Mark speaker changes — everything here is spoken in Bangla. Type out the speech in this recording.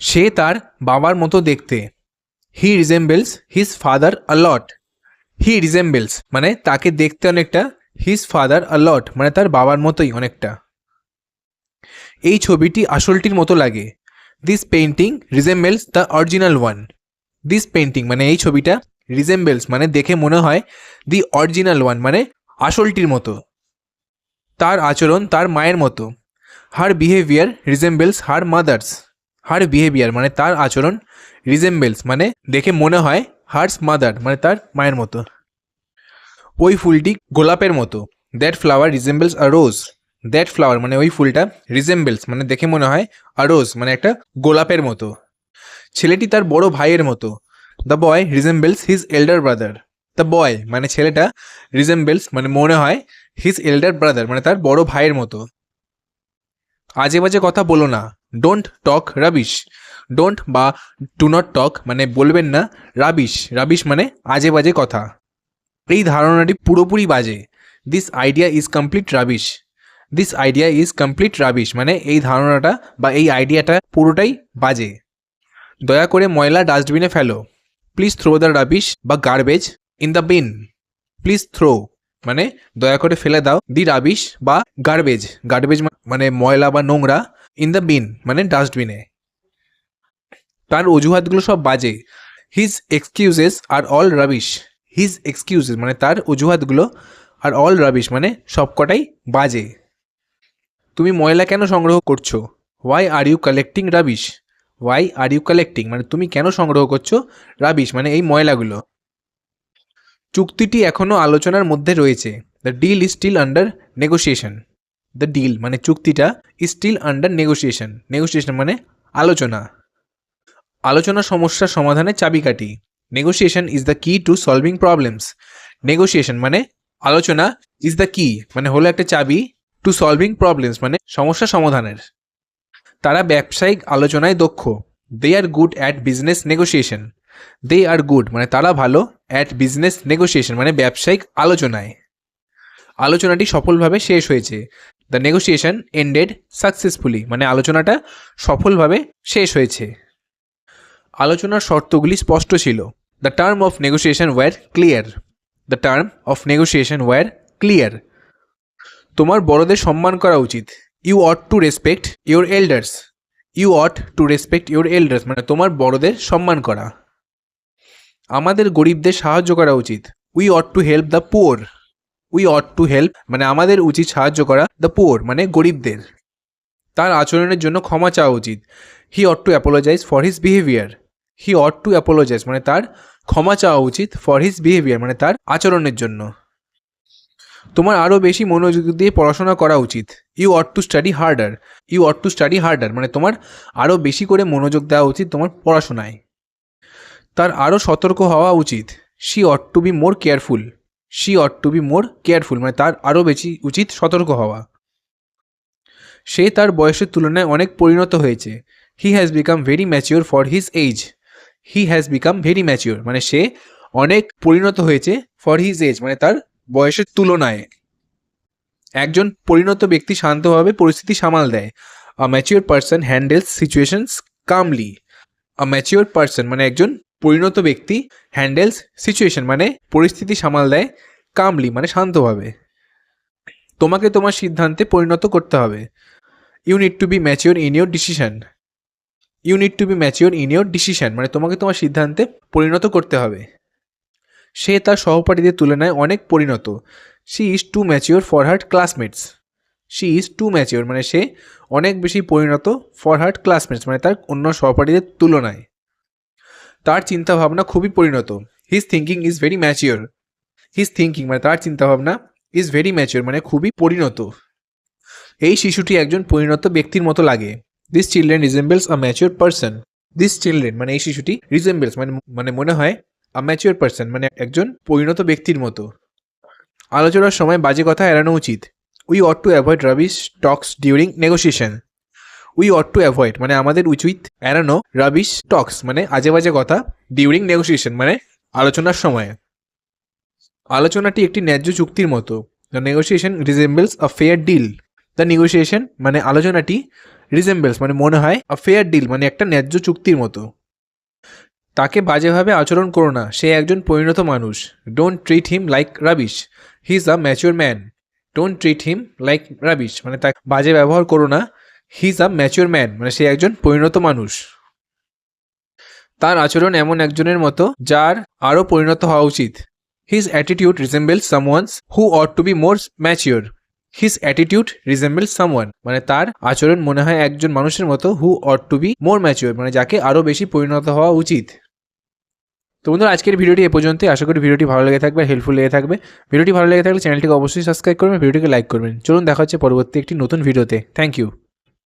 Speaker 1: সে তার বাবার মতো দেখতে। He resembles his father a lot he resembles মানে তাকে দেখতে অনেকটা হিজ ফাদার অলট মানে তার বাবার মতোই অনেকটা। এই ছবিটি আসলটির মতো লাগে। This painting resembles the original one this painting মানে এই ছবিটা রিজেম্বলস মানে দেখে মনে হয় দি অরিজিনাল ওয়ান মানে আসলটির মতো। তার আচরণ তার মায়ের মতো। Her behaviour resembles her mother's her behaviour মানে তার আচরণ রিজেম্বলস মানে দেখে মনে হয় হার্স মাদার মানে তার মায়ের মতো। ওই ফুলটি গোলাপের মতো। That flower resembles a rose that flower মানে ওই ফুলটা রিজেম্বলস মানে দেখে মনে হয় আ রোজ মানে একটা গোলাপের মতো। ছেলেটি তার বড় ভাইয়ের মতো। The boy resembles his elder brother the boy মানে ছেলেটা রিজেম্বলস মানে মনে হয় হিজ এল্ডার ব্রাদার মানে তার বড় ভাইয়ের মতো। আজে বাজে কথা বলো না। ডোন্ট টক রাবিশ ডোন্ট বা ডু নট টক মানে বলবেন না রাবিশ রাবিশ মানে আজে বাজে কথা। এই ধারণাটি পুরোপুরি বাজে। This idea is complete rubbish this idea is complete rubbish মানে এই ধারণাটা বা এই আইডিয়াটা পুরোটাই বাজে। দয়া করে ময়লা ডাস্টবিনে ফেলো। প্লিজ থ্রো দ্য রাবিশ বা garbage in the bin please throw মানে দয়া করে ফেলে দাও। দি রাবিশ বা গার্বেজ গার্বেজ মানে ময়লা বা নোংরা। ইন দ্য বিন মানে ডাস্টবিনে তার অজুহাতগুলো সব বাজে। His excuses are all rubbish his excuses মানে তার অজুহাতগুলো আর অল রাবিশ মানে সবকটাই বাজে। তুমি ময়লা কেন সংগ্রহ করছ? Why are you collecting rubbish why are you collecting মানে তুমি কেন সংগ্রহ করছ রাবিশ মানে এই ময়লাগুলো? চুক্তিটি এখনও আলোচনার মধ্যে রয়েছে। The deal is still under negotiation the deal মানে চুক্তিটা স্টিল আন্ডার নেগোসিয়েশন নেগোসিয়েশন মানে আলোচনা। আলোচনা সমস্যার সমাধানের চাবিকাঠি। Negotiation is the key to solving problems negotiation মানে আলোচনা ইজ দ্য কি মানে হলো একটা চাবি টু সলভিং প্রবলেমস মানে সমস্যা সমাধানের। তারা ব্যবসায়িক আলোচনায় দক্ষ। They are good at business negotiation they are good মানে তারা ভালো অ্যাট বিজনেস নেগোসিয়েশন মানে ব্যবসায়িক আলোচনায়। আলোচনাটি সফলভাবে শেষ হয়েছে। দ্য নেগোসিয়েশন এন্ডেড সাকসেসফুলি মানে আলোচনাটা সফলভাবে শেষ হয়েছে। আলোচনার শর্তগুলি স্পষ্ট ছিল। The term of negotiation were clear the term of negotiation were clear তোমার বড়দের সম্মান করা উচিত। You ought to respect your elders you ought to respect your elders মানে তোমার বড়দের সম্মান করা। আমাদের গরিবদের সাহায্য করা উচিত। We ought to help the poor we ought to help মানে আমাদের উচিত সাহায্য করা দ্য পুয়ার মানে গরিবদের। তার আচরণের জন্য ক্ষমা চাওয়া উচিত। He ought to apologise for his behaviour he ought to apologise মানে তার ক্ষমা চাওয়া উচিত ফর হিজ বিহেভিয়ার মানে তার আচরণের জন্য। তোমার আরও বেশি মনোযোগ দিয়ে পড়াশোনা করা উচিত। You ought to study harder you ought to study harder মানে তোমার আরও বেশি করে মনোযোগ দেওয়া উচিত তোমার পড়াশোনায়। তার আরও সতর্ক হওয়া উচিত। She ought to be more careful she ought to be more careful মানে তার আরও বেশি উচিত সতর্ক হওয়া। সে তার বয়সের তুলনায় অনেক পরিণত হয়েছে। He has become very mature for his age he has become very mature মানে সে অনেক পরিণত হয়েছে ফর হিজ এজ মানে তার বয়সের তুলনায়। একজন পরিণত ব্যক্তি শান্তভাবে পরিস্থিতি সামাল দেয়। A mature person handles situations calmly a mature person মানে একজন পরিণত ব্যক্তি হ্যান্ডেলস সিচুয়েশন মানে পরিস্থিতি সামাল দেয় কামলি মানে শান্তভাবে। তোমাকে তোমার সিদ্ধান্তে পরিণত করতে হবে। You need to be mature in your decision you need to be mature in your decision মানে তোমাকে তোমার সিদ্ধান্তে পরিণত করতে হবে। সে তার সহপাঠীদের তুলনায় অনেক পরিণত। She is too mature for her classmates she is too mature মানে সে অনেক বেশি পরিণত ফর হার্ট ক্লাসমেটস মানে তার অন্য সহপাঠীদের তুলনায়। তার চিন্তাভাবনা খুবই পরিণত। His thinking is very mature his thinking মানে তার চিন্তাভাবনা ইজ ভেরি ম্যাচিওর মানে খুবই পরিণত। এই শিশুটি একজন পরিণত ব্যক্তির মতো লাগে। This children resembles a mature person this children মানে এই শিশুটি রিজেম্বলস মানে মানে মনে হয় আ ম্যাচিওর পার্সন মানে একজন পরিণত ব্যক্তির মতো। আলোচনার সময় বাজে কথা এড়ানো উচিত। We ought to avoid rubbish talks during negotiation we ought to avoid মানে আমাদের উচিত এড়ানো রাবিশ টক্স মানে আজে বাজে কথা ডিউরিং নেগোসিয়েশন মানে আলোচনার সময়। আলোচনাটি একটি ন্যায্য চুক্তির মতো। The negotiation resembles a fair deal the negotiation মানে আলোচনাটি রিজেম্বলস মানে মনে হয় আ ফেয়ার ডিল মানে একটা ন্যায্য চুক্তির মতো। তাকে বাজেভাবে আচরণ করো না, সে একজন পরিণত মানুষ। Don't treat him like rubbish he is a mature man don't treat him like rubbish মানে তাকে বাজে ব্যবহার করো না। He is a mature man মানে সে একজন পরিণত মানুষ। তার আচরণ এমন একজনের মতো, যার আরও পরিণত হওয়া উচিত। His attitude resembles someone's who ought to be more mature his attitude resembles someone মানে তার আচরণ মনে হয় একজন মানুষের মতো who ought to be more mature মানে যাকে আরও বেশি পরিণত হওয়া উচিত। তো বন্ধুরা, আজকের ভিডিওটি এ পর্যন্তই আশা করি ভিডিওটি ভালো লেগে থাকবে হেল্পফুল লেগে থাকবে। ভিডিওটি ভালো লেগে থাকলে চ্যানেলটিকে অবশ্যই সাবস্ক্রাইব করবেন, ভিডিওটিকে লাইক করবেন। চলুন দেখা হচ্ছে পরবর্তী একটি নতুন ভিডিওতে। Thank you